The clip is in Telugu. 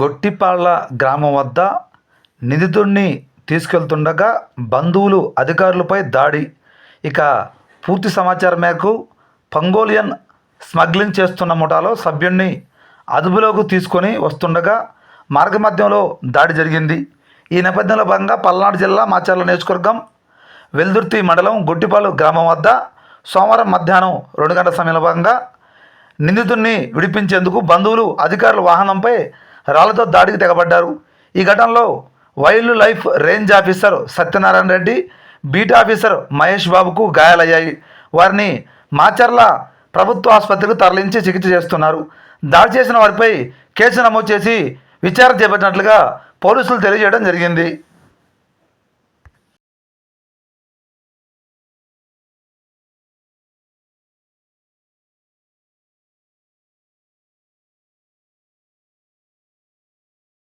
గొట్టిపాళ్ళ గ్రామం వద్ద నిందితుడిని తీసుకెళ్తుండగా బంధువులు అధికారులపై దాడి. ఇక పూర్తి సమాచారం మేరకు పంగోలియన్ స్మగ్లింగ్ చేస్తున్న ముఠాలో సభ్యుడిని అదుపులోకి తీసుకొని వస్తుండగా మార్గమధ్యంలో దాడి జరిగింది. ఈ నేపథ్యంలో భాగంగా పల్నాడు జిల్లా మాచర్ల నియోజకవర్గం వెల్దుర్తి మండలం గొట్టిపాలు గ్రామం వద్ద సోమవారం మధ్యాహ్నం రెండు గంటల సమయంలో భాగంగా నిందితుడిని విడిపించేందుకు బంధువులు అధికారుల వాహనంపై రాళ్ళతో దాడికి తెగబడ్డారు. ఈ ఘటనలో wildlife range officer Satyanarayana Reddy beat officer Mahesh బాబుకు గాయాలయ్యాయి. వారిని మాచర్ల ప్రభుత్వ ఆసుపత్రికి తరలించి చికిత్స చేస్తున్నారు. దాడి చేసిన వారిపై కేసు నమోదు చేసి విచారణ చేపట్టినట్లుగా పోలీసులు తెలియజేయడం జరిగింది.